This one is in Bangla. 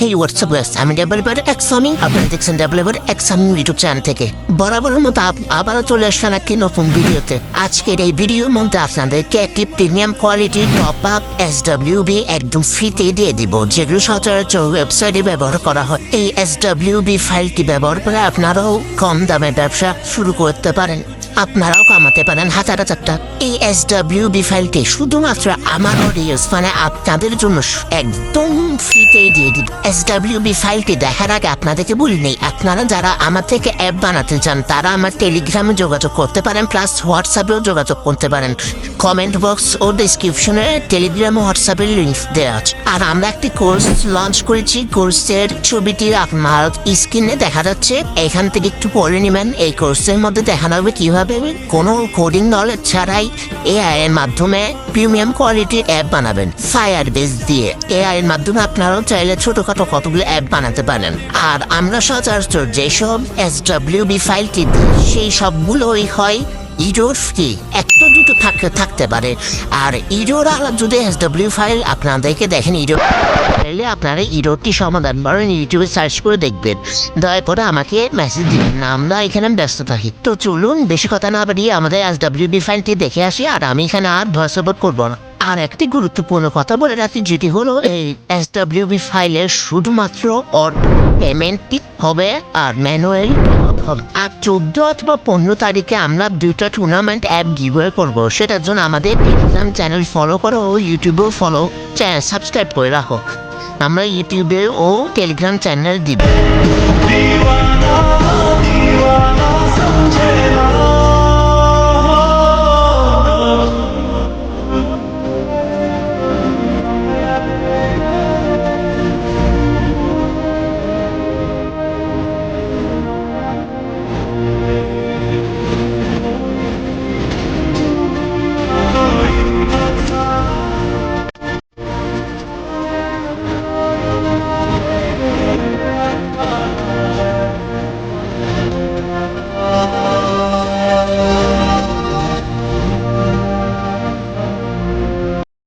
হেই হোয়াটসঅ্যাপ গাইস আমি ডেভেলপার এক্সামি আপনারা দেখছেন ডেভেলপার এক্সামি ইউটিউব চ্যানেল থেকে। বরাবরের মতো আবারও চলে আসলাম একটি নতুন ভিডিওতে। আজকের এই ভিডিওর মধ্যে আপনাদেরকে একটি প্রিমিয়াম কোয়ালিটির top up S W B একদম ফ্রিতে দিয়ে দিব, যেগুলো সচরাচর ওয়েবসাইটে ব্যবহার করা হয়। এই এস ডাব্লিউ বি ফাইলটি ব্যবহার করে আপনারাও কম দামে ব্যবসা শুরু করতে পারেন। আপনারাও কামাতে পারেন হাজার হাজার টাকা। এই এস ডাব্লিউ বি ফাইলটি শুধুমাত্র আমার অডিয়েন্স মানে আপনাদের জন্য একদম ফ্রিতে দিয়ে দিব এস ডাব্লিউ বি ফাইলটি দেখার আগে আপনাদেরকে বলি নেই, আপনারা যারা আমার থেকে অ্যাপ বানাতে চান, তারা আমার টেলিগ্রামে যোগাযোগ করতে পারেন প্লাস হোয়াটসঅ্যাপেও যোগাযোগ করতে পারেন। কমেন্ট বক্স ও ডিসক্রিপশনে টেলিগ্রাম ও হোয়াটসঅ্যাপের লিঙ্ক দেওয়া আছে। আর আমরা একটি কোর্স লঞ্চ করেছি কোর্সের ছবিটি আপনার স্ক্রিনে দেখা যাচ্ছে। এখান থেকে একটু পড়ে নেবেন, এই কোর্সের মধ্যে দেখানো হবে কীভাবে কোনো কোডিং নলেজ ছাড়াই এআই এর মাধ্যমে প্রিমিয়াম কোয়ালিটির অ্যাপ বানাবেন। ফায়ার বেস দিয়ে এআই এর মাধ্যমে আপনারাও চাইলে ছোটখাটো কতগুলো অ্যাপ বানাতে পারেন। আর আমরা সচরাচর যেসব এস ডাব্লিউ বি ফাইলটি টিপ, সেই সবগুলোই হয় ফ্রি একটা দুটো থাকতে থাকতে পারে। আর আর যদি এস ডাব্লিউ ফাইল আপনাদেরকে দেখেন ইডো তাহলে আপনারা ইডোরটি সমাধান করেন, ইউটিউবে সার্চ করে দেখবেন। দয়া করে আমাকে মেসেজ দিন। আমরা এখানে ব্যস্ত থাকি। তো চলুন, বেশি কথা না বাড়িয়ে আমাদের এস ডাব্লিউ বি ফাইলটি দেখে আসি, আর আমি এখানে আর ভয়েস ওভার করব না। আর একটি গুরুত্বপূর্ণ কথা বলে রাখি, যেটি হলো এই এস ডাব্লিউ বি ফাইলের শুধুমাত্র পেমেন্টটি হবে আর ম্যানুয়ালি হবে। আর চোদ্দ অথবা পনেরো তারিখে আমরা দুটা টুর্নামেন্ট অ্যাপ গিভওয়ে করব। সেটার জন্য আমাদের টেলিগ্রাম চ্যানেল ফলো করো ও ইউটিউবেও ফলো চ্যানেল সাবস্ক্রাইব করে রাখো। আমরা ইউটিউবে ও টেলিগ্রাম চ্যানেল দিব।